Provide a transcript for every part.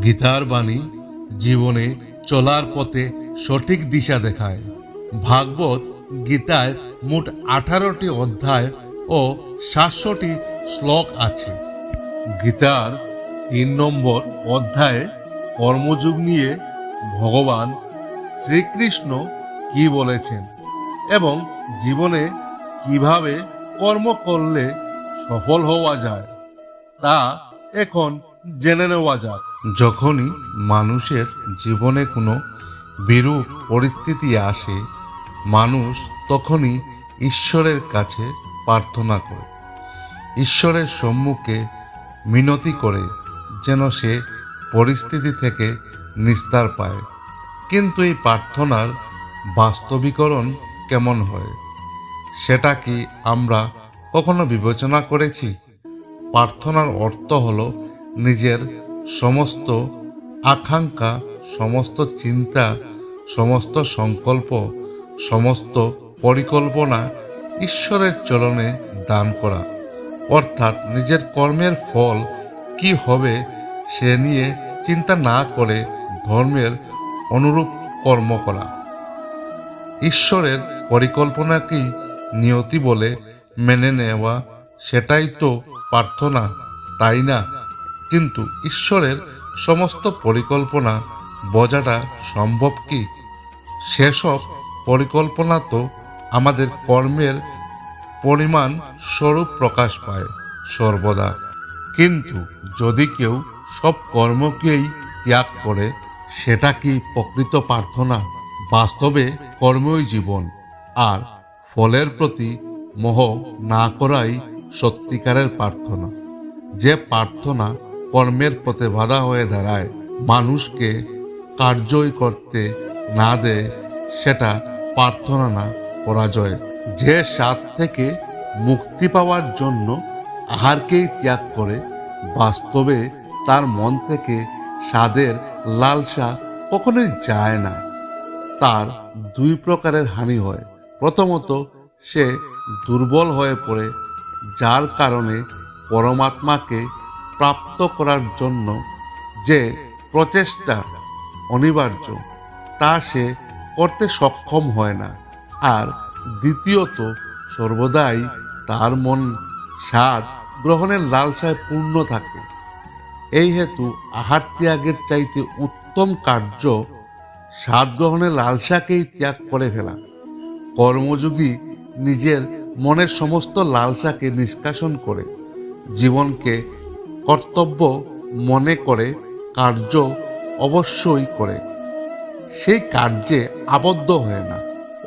গীতার বাণী জীবনে চলার পথে সঠিক দিশা দেখায়। ভাগবত গীতায় মোট আঠারোটি অধ্যায় ও সাতশোটি শ্লোক আছে। গীতার তিন নম্বর অধ্যায়ে কর্মযুগ নিয়ে ভগবান শ্রীকৃষ্ণ কি বলেছেন এবং জীবনে কীভাবে কর্ম করলে সফল হওয়া যায় তা এখন জেনে নেওয়া যাক। যখনই মানুষের জীবনে কোনো বিরূপ পরিস্থিতি আসে, মানুষ তখনই ঈশ্বরের কাছে প্রার্থনা করে। ঈশ্বরের সম্মুখে মিনতি করে যেন সে পরিস্থিতি থেকে নিস্তার পায়। কিন্তু এই প্রার্থনার বাস্তবিকরণ কেমন হয়? সেটা কি আমরা কখনো বিবেচনা করেছি? প্রার্থনার অর্থ হলো নিজের সমস্ত আকাঙ্ক্ষা, সমস্ত চিন্তা, সমস্ত সংকল্প, সমস্ত পরিকল্পনা ঈশ্বরের চরণে দান করা। অর্থাৎ নিজের কর্মের ফল কি হবে সে নিয়ে চিন্তা না করে ধর্মের অনুরূপ কর্ম করা। ঈশ্বরের পরিকল্পনাকেই নিয়তি বলে মেনে নেওয়া সেটাই তো প্রার্থনা, তাই না? কিন্তু ঈশ্বরের সমস্ত পরিকল্পনা বজাটা সম্ভব কি? সেসব পরিকল্পনা তো আমাদের কর্মের পরিমাণ স্বরূপ প্রকাশ পায় সর্বদা। কিন্তু যদি কেউ সব কর্মকেই ত্যাগ করে, সেটা কি প্রকৃত প্রার্থনা? বাস্তবে কর্মই জীবন, আর ফলের প্রতি মোহ না করাই সত্যিকারের প্রার্থনা। যে প্রার্থনা কর্মের পথে বাধা হয়ে দাঁড়ায়। মানুষকে কার্যই করতে না দেয়, সেটা প্রার্থনা না, পরাজয়। যে স্বাদ থেকে মুক্তি পাওয়ার জন্য আহারকেই ত্যাগ করে, বাস্তবে তার মন থেকে স্বাদের লালসা কখনোই যায় না। তার দুই প্রকারের হানি হয়। প্রথমত, সে দুর্বল হয়ে পড়ে, যার কারণে পরমাত্মাকে প্রাপ্ত করার জন্য যে প্রচেষ্টা অনিবার্য, তা সে করতে সক্ষম হয় না। আর দ্বিতীয়ত, সর্বদাই তার মন স্বাদ গ্রহণের লালসায় পূর্ণ থাকে। এই হেতু আহার ত্যাগের চাইতে উত্তম কার্য স্বাদ গ্রহণের লালসাকেই ত্যাগ করে ফেলা। কর্মযোগী নিজের মনের সমস্ত লালসাকে নিষ্কাশন করে, জীবনকে কর্তব্য মনে করে, কার্য অবশ্যই করে। সেই কার্যে আবদ্ধ হয় না।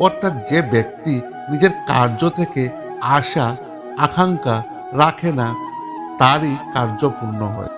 অর্থাৎ যে ব্যক্তি নিজের কার্য থেকে আশা, আকাঙ্ক্ষা রাখে না, তারই কার্য পূর্ণ হয়।